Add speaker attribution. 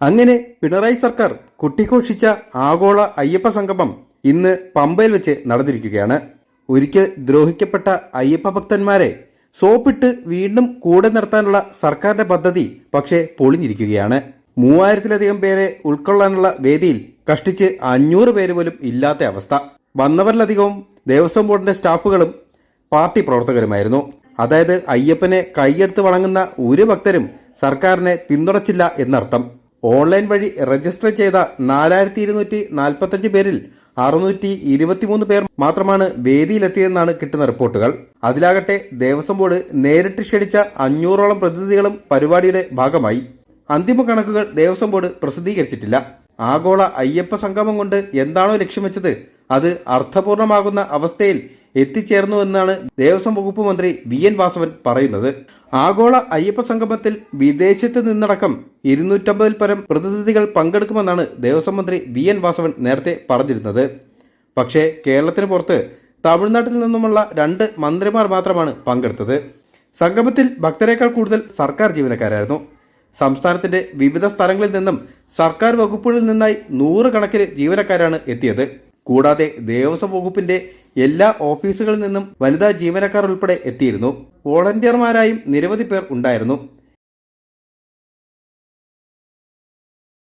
Speaker 1: അങ്ങനെ പിണറായി സർക്കാർ കുട്ടിഘോഷിച്ച ആഗോള അയ്യപ്പ സംഗമം ഇന്ന് പമ്പയിൽ വെച്ച് നടന്നിരിക്കുകയാണ്. ഒരിക്കൽ ദ്രോഹിക്കപ്പെട്ട അയ്യപ്പ ഭക്തന്മാരെ സോപ്പിട്ട് വീണ്ടും കൂടെ നിർത്താനുള്ള സർക്കാരിന്റെ പദ്ധതി പക്ഷേ പൊളിഞ്ഞിരിക്കുകയാണ്. മൂവായിരത്തിലധികം പേരെ ഉൾക്കൊള്ളാനുള്ള വേദിയിൽ കഷ്ടിച്ച് അഞ്ഞൂറ് പേര് പോലും ഇല്ലാത്ത അവസ്ഥ. വന്നവരിലധികവും ദേവസ്വം ബോർഡിന്റെ സ്റ്റാഫുകളും പാർട്ടി പ്രവർത്തകരുമായിരുന്നു. അതായത് അയ്യപ്പനെ കൈയെടുത്ത് വണങ്ങുന്ന ഒരു ഭക്തരും സർക്കാരിനെ പിന്തുണച്ചില്ല എന്നർത്ഥം. ഓൺലൈൻ വഴി രജിസ്റ്റർ ചെയ്ത നാലായിരത്തി ഇരുന്നൂറ്റി നാൽപ്പത്തഞ്ച് പേരിൽ അറുന്നൂറ്റി ഇരുപത്തിമൂന്ന് പേർ മാത്രമാണ് വേദിയിലെത്തിയതെന്നാണ് കിട്ടുന്ന റിപ്പോർട്ടുകൾ. അതിലാകട്ടെ ദേവസ്വം ബോർഡ് നേരിട്ട് ക്ഷണിച്ച അഞ്ഞൂറോളം പ്രതിനിധികളും പരിപാടിയുടെ ഭാഗമായി. അന്തിമ കണക്കുകൾ ദേവസ്വം ബോർഡ് പ്രസിദ്ധീകരിച്ചിട്ടില്ല. ആഗോള അയ്യപ്പ സംഗമം കൊണ്ട് എന്താണോ ലക്ഷ്യം വെച്ചത് അത് അർത്ഥപൂർണമാകുന്ന അവസ്ഥയിൽ എത്തിച്ചേർന്നു എന്നാണ് ദേവസ്വം വകുപ്പ് മന്ത്രി വി എൻ വാസവൻ പറയുന്നത്. ആഗോള അയ്യപ്പ സംഗമത്തിൽ വിദേശത്ത് നിന്നടക്കം ഇരുന്നൂറ്റമ്പതിൽ പരം പ്രതിനിധികൾ പങ്കെടുക്കുമെന്നാണ് ദേവസ്വം മന്ത്രി വി എൻ വാസവൻ നേരത്തെ പറഞ്ഞിരുന്നത്. പക്ഷേ കേരളത്തിന് പുറത്ത് തമിഴ്നാട്ടിൽ നിന്നുമുള്ള രണ്ട് മന്ത്രിമാർ മാത്രമാണ് പങ്കെടുത്തത്. സംഗമത്തിൽ ഭക്തരെക്കാൾ കൂടുതൽ സർക്കാർ ജീവനക്കാരായിരുന്നു. സംസ്ഥാനത്തിന്റെ വിവിധ സ്ഥലങ്ങളിൽ നിന്നും സർക്കാർ വകുപ്പുകളിൽ നിന്നായി നൂറുകണക്കിന് ജീവനക്കാരാണ് എത്തിയത്. കൂടാതെ ദേവസ്വം വകുപ്പിന്റെ എല്ലാ ഓഫീസുകളിൽ നിന്നും വനിതാ ജീവനക്കാർ ഉൾപ്പെടെ എത്തിയിരുന്നു. വോളണ്ടിയർമാരായും നിരവധി പേർ ഉണ്ടായിരുന്നു.